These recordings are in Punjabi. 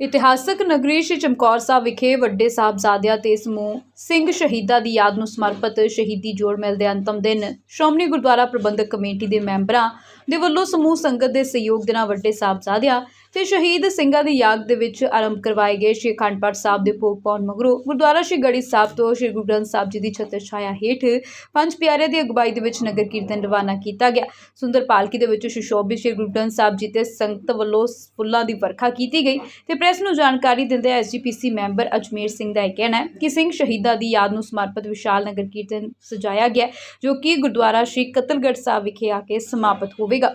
ਇਤਿਹਾਸਕ ਨਗਰੀ ਸ਼੍ਰੀ ਚਮਕੌਰ ਸਾਹਿਬ ਵਿਖੇ ਵੱਡੇ ਸਾਹਿਬਜ਼ਾਦਿਆਂ ਤੇ ਸਮੂਹ ਸਿੰਘ ਸ਼ਹੀਦਾਂ ਦੀ ਯਾਦ ਨੂੰ ਸਮਰਪਿਤ ਸ਼ਹੀਦੀ ਜੋੜ ਮੇਲ ਦੇ ਅੰਤਮ ਦਿਨ ਸ਼੍ਰੋਮਣੀ ਗੁਰਦੁਆਰਾ ਪ੍ਰਬੰਧਕ ਕਮੇਟੀ ਦੇ ਮੈਂਬਰਾਂ ਦੇ ਵੱਲੋਂ ਸਮੂਹ ਸੰਗਤ ਦੇ ਸਹਿਯੋਗ ਦੇ ਨਾਲ ਵੱਡੇ ਸਾਹਿਬਜ਼ਾਦਿਆਂ ਤੇ ਸ਼ਹੀਦ ਸਿੰਘਾਂ ਦੀ ਯਾਦ ਦੇ ਵਿੱਚ ਆਰੰਭ ਕਰਵਾਏ ਗਏ। ਸ਼੍ਰੀ ਅਖੰਡ ਪਾਠ ਸਾਹਿਬ ਦੇ ਭੋਗ ਪਾਉਣ ਮਗਰੋਂ ਗੁਰਦੁਆਰਾ ਸ਼੍ਰੀ ਗੜੀ ਸਾਹਿਬ ਤੋਂ ਸ਼੍ਰੀ ਗੁਰੂ ਗ੍ਰੰਥ ਸਾਹਿਬ ਜੀ ਦੀ ਛਤਰ ਛਾਇਆ ਹੇਠ ਪੰਜ ਪਿਆਰਿਆਂ ਦੀ ਅਗਵਾਈ ਦੇ ਵਿੱਚ ਨਗਰ ਕੀਰਤਨ ਰਵਾਨਾ ਕੀਤਾ ਗਿਆ। ਸੁੰਦਰ ਪਾਲਕੀ ਦੇ ਵਿੱਚ ਸੁਸ਼ੋਭਿਤ ਸ਼੍ਰੀ ਗੁਰੂ ਗ੍ਰੰਥ ਸਾਹਿਬ ਜੀ ਤੇ ਸੰਗਤ ਵੱਲੋਂ ਫੁੱਲਾਂ ਦੀ ਵਰਖਾ ਕੀਤੀ ਗਈ ਤੇ ਪ੍ਰੈਸ ਨੂੰ ਜਾਣਕਾਰੀ ਦਿੰਦੇ ਐਸਜੀਪੀਸੀ ਮੈਂਬਰ ਅਜਮੇਰ ਸਿੰਘ ਦਾ ਇਹ ਕਹਿਣਾ ਹੈ ਕਿ ਸਿੰਘ ਸ਼ਹੀਦਾਂ ਦੀ ਯਾਦ ਨੂੰ ਸਮਰਪਿਤ ਵਿਸ਼ਾਲ ਨਗਰ ਕੀਰਤਨ ਸਜਾਇਆ ਗਿਆ ਜੋ ਕਿ ਗੁਰਦੁਆਰਾ ਸ਼੍ਰੀ ਕਤਲਗੜ੍ਹ ਸਾਹਿਬ ਵਿਖੇ ਆ ਕੇ ਸਮਾਪਤ ਹੋਵੇਗਾ।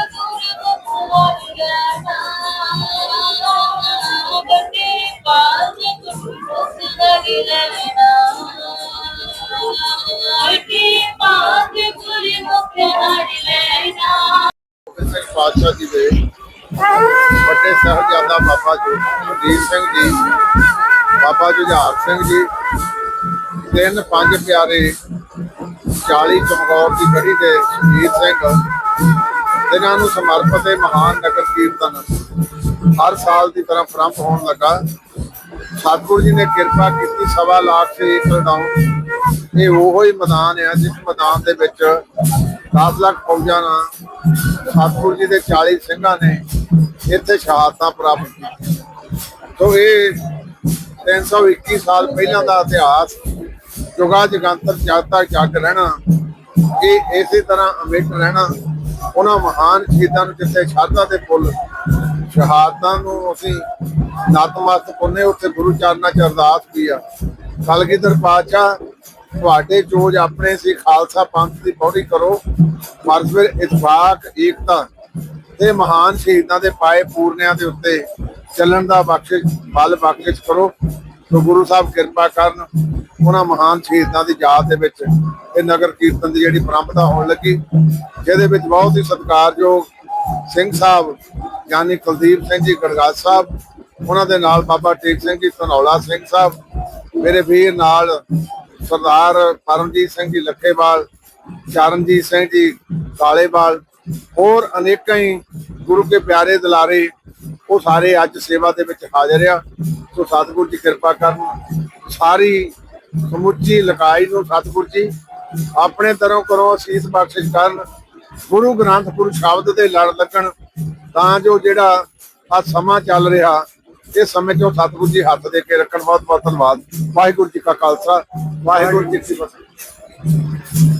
ਪਾਤਸ਼ਾਹ ਜੀ ਦੇ ਵੱਡੇ ਸਾਹਿਬਜ਼ਾਦਾ ਬਾਬਾ ਜੋਗੀਰ ਸਿੰਘ ਜੀ, ਬਾਬਾ ਜੁਝਾਰ ਸਿੰਘ ਜੀ, ਤਿੰਨ ਪੰਜ ਪਿਆਰੇ 40 ਚਮਕੌਰ ਦੀ ਗੜੀ ਦੇ ਸ਼ਹੀਦ ਸਿੰਘ ਇਹਨਾਂ ਨੂੰ ਸਮਰਪਿਤ ਇਹ ਮਹਾਨ ਨਗਰ ਕੀਰਤਨ ਹਰ ਸਾਲ ਦੀ ਤਰ੍ਹਾਂ ਪ੍ਰਾਰੰਭ ਹੋਣ ਲੱਗਾ। ਸਤਿਗੁਰੂ ਜੀ ਨੇ ਕਿਰਪਾ ਕੀਤੀ, ਸਵਾ ਲੱਖ ਏਕੜ ਡਾਊਨ ਇਹ ਉਹੋ ਹੀ ਮੈਦਾਨ ਆ, ਜਿਸ ਮੈਦਾਨ ਦੇ ਵਿੱਚ 10 ਲੱਖ ਫੌਜਾਂ ਨਾਲ ਸਤਿਗੁਰੂ ਜੀ ਦੇ 40 ਸਿੰਘਾਂ ਨੇ ਇੱਥੇ ਸ਼ਹਾਦਤਾਂ ਪ੍ਰਾਪਤ ਕੀਤੀਆਂ। ਸੋ ਇਹ 321 ਸਾਲ ਪਹਿਲਾਂ ਦਾ ਇਤਿਹਾਸ, ਜੁਗਾ ਜਗੰਤਰ ਜਦ ਜੱਗ ਰਹਿਣਾ, ਇਹ ਇਸੇ ਤਰ੍ਹਾਂ ਅਮਿਟ ਰਹਿਣਾ, ਉਹਨਾਂ ਮਹਾਨ ਸ਼ਹੀਦਾਂ ਨੂੰ ਜਿੱਥੇ ਸ਼ਰਧਾ ਦੇ ਫੁੱਲ, ਸ਼ਹਾਦਤਾਂ ਨੂੰ ਅਸੀਂ ਨਤਮਸਤਕ ਪੁੰਨੇ ਉੱਥੇ ਗੁਰੂ ਚਰਨਾਂ 'ਚ ਅਰਦਾਸ ਕੀ ਆ। ਕਲਗੀਧਰ ਪਾਤਸ਼ਾਹ ਤੁਹਾਡੇ ਚੋਜ ਆਪਣੇ ਸੀ ਖਾਲਸਾ ਪੰਥ ਦੀ ਪੌੜੀ ਕਰੋ ਮਰਜ਼ਵਰ ਇਤਫਾਕ ਏਕਤਾ ਤੇ ਮਹਾਨ ਸ਼ਹੀਦਾਂ ਦੇ ਪਾਏ ਪੂਰਨਿਆਂ ਦੇ ਉੱਤੇ ਚੱਲਣ ਦਾ ਬਖਸ਼ਿਸ਼, ਬਲ ਬਖਸ਼ਿਸ਼ ਕਰੋ। ਸੋ ਗੁਰੂ ਸਾਹਿਬ ਕਿਰਪਾ ਕਰਨ ਉਹਨਾਂ ਮਹਾਨ ਸ਼ਹੀਦਾਂ ਦੀ ਯਾਦ ਦੇ ਵਿੱਚ ਇਹ ਨਗਰ ਕੀਰਤਨ ਦੀ ਜਿਹੜੀ ਪਰੰਪਰਾ ਹੋਣ ਲੱਗੀ, ਜਿਹਦੇ ਵਿੱਚ ਬਹੁਤ ਹੀ ਸਤਿਕਾਰਯੋਗ ਸਿੰਘ ਸਾਹਿਬ, ਯਾਨੀ ਕੁਲਦੀਪ ਸਿੰਘ ਜੀ ਗੜਗਾਜ ਸਾਹਿਬ, ਉਹਨਾਂ ਦੇ ਨਾਲ ਬਾਬਾ ਟੇਕ ਸਿੰਘ ਜੀ, ਧਨੌਲਾ ਸਿੰਘ ਸਾਹਿਬ, ਮੇਰੇ ਵੀਰ ਨਾਲ ਸਰਦਾਰ ਪਰਮਜੀਤ ਸਿੰਘ ਜੀ ਲੱਖੇਵਾਲ, ਚਰਨਜੀਤ ਸਿੰਘ ਜੀ ਕਾਲੇਵਾਲ, ਹੋਰ ਅਨੇਕਾਂ ਹੀ ਗੁਰੂ ਕੇ ਪਿਆਰੇ ਦੁਲਾਰੇ, ਉਹ ਸਾਰੇ ਅੱਜ ਸੇਵਾ ਦੇ ਵਿੱਚ ਹਾਜ਼ਰ ਆ। ਸੋ ਸਤਿਗੁਰੂ ਜੀ ਕਿਰਪਾ ਕਰਨ, ਸਾਰੀ ਸਮੁੱਚੀ ਲਕਾਈ ਨੂੰ ਸਤਿਗੁਰੂ ਜੀ, ਆਪਣੇ ਤਰੋਂ ਕਰੋ ਅਸੀਸ ਬਖਸ਼ਿਸ਼ ਕਰਨ, ਗੁਰੂ ਗ੍ਰੰਥ ਗੁਰੂ ਸ਼ਬਦ ਦੇ ਲੜ ਲੱਗਣ, ਤਾਂ ਜੋ ਜਿਹੜਾ ਆ ਸਮਾਂ ਚੱਲ ਰਿਹਾ ਇਸ ਸਮੇਂ ਚੋਂ ਸਤਿਗੁਰੂ ਜੀ ਹੱਥ ਦੇ ਕੇ ਰੱਖਣ ਬਹੁਤ ਬਹੁਤ ਧੰਨਵਾਦ। ਵਾਹਿਗੁਰੂ ਜੀ ਕਾ ਖਾਲਸਾ, ਵਾਹਿਗੁਰੂ ਜੀ ਕੀ ਫਤਿਹ।